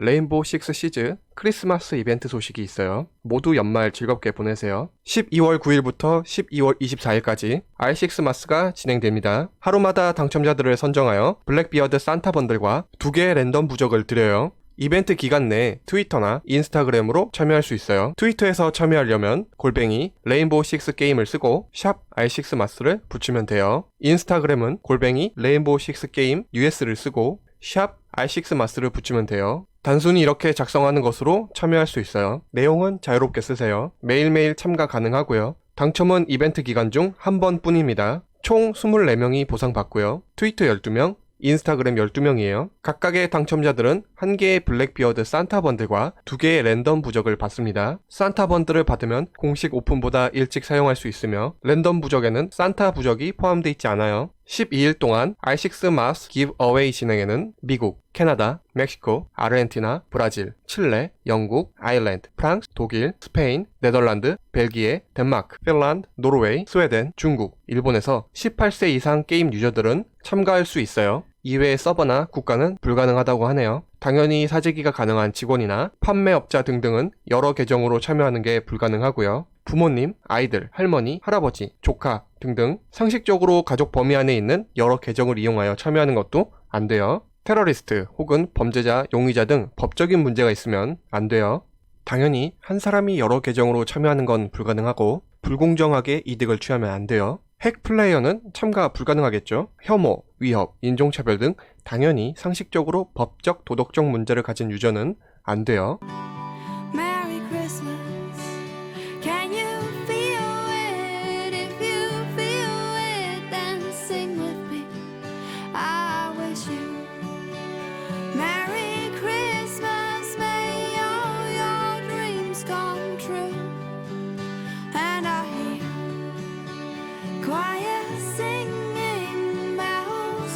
레인보우 식스 시즈 크리스마스 이벤트 소식이 있어요. 모두 연말 즐겁게 보내세요. 12월 9일부터 12월 24일까지 R6마스가 진행됩니다. 하루마다 당첨자들을 선정하여 블랙비어드 산타 번들과 두 개의 랜덤 부적을 드려요. 이벤트 기간 내 트위터나 인스타그램으로 참여할 수 있어요. 트위터에서 참여하려면 골뱅이 레인보우 식스 게임을 쓰고 샵 R6 마스를 붙이면 돼요. 인스타그램은 골뱅이 레인보우 식스 게임 US를 쓰고 샵 R6 마스를 붙이면 돼요. 단순히 이렇게 작성하는 것으로 참여할 수 있어요. 내용은 자유롭게 쓰세요. 매일매일 참가 가능하고요. 당첨은 이벤트 기간 중 한 번뿐입니다. 총 24명이 보상받고요. 트위터 12명, 인스타그램 12명이에요. 각각의 당첨자들은 한 개의 블랙비어드 산타 번들과 두 개의 랜덤 부적을 받습니다. 산타 번들을 받으면 공식 오픈보다 일찍 사용할 수 있으며 랜덤 부적에는 산타 부적이 포함되어 있지 않아요. 12일 동안 R6 마스 기브 어웨이 진행에는 미국, 캐나다, 멕시코, 아르헨티나, 브라질, 칠레, 영국, 아일랜드, 프랑스, 독일, 스페인, 네덜란드, 벨기에, 덴마크, 핀란드, 노르웨이, 스웨덴, 중국, 일본에서 18세 이상 게임 유저들은 참가할 수 있어요. 이외의 서버나 국가는 불가능하다고 하네요. 당연히 사재기가 가능한 직원이나 판매업자 등등은 여러 계정으로 참여하는 게 불가능하고요. 부모님, 아이들, 할머니, 할아버지, 조카 등등 상식적으로 가족 범위 안에 있는 여러 계정을 이용하여 참여하는 것도 안 돼요. 테러리스트 혹은 범죄자, 용의자 등 법적인 문제가 있으면 안 돼요. 당연히 한 사람이 여러 계정으로 참여하는 건 불가능하고 불공정하게 이득을 취하면 안 돼요. 핵 플레이어는 참가 불가능하겠죠. 혐오, 위협, 인종차별 등 당연히 상식적으로 법적, 도덕적 문제를 가진 유저는 안 돼요.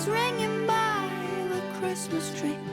Ringing by the Christmas tree.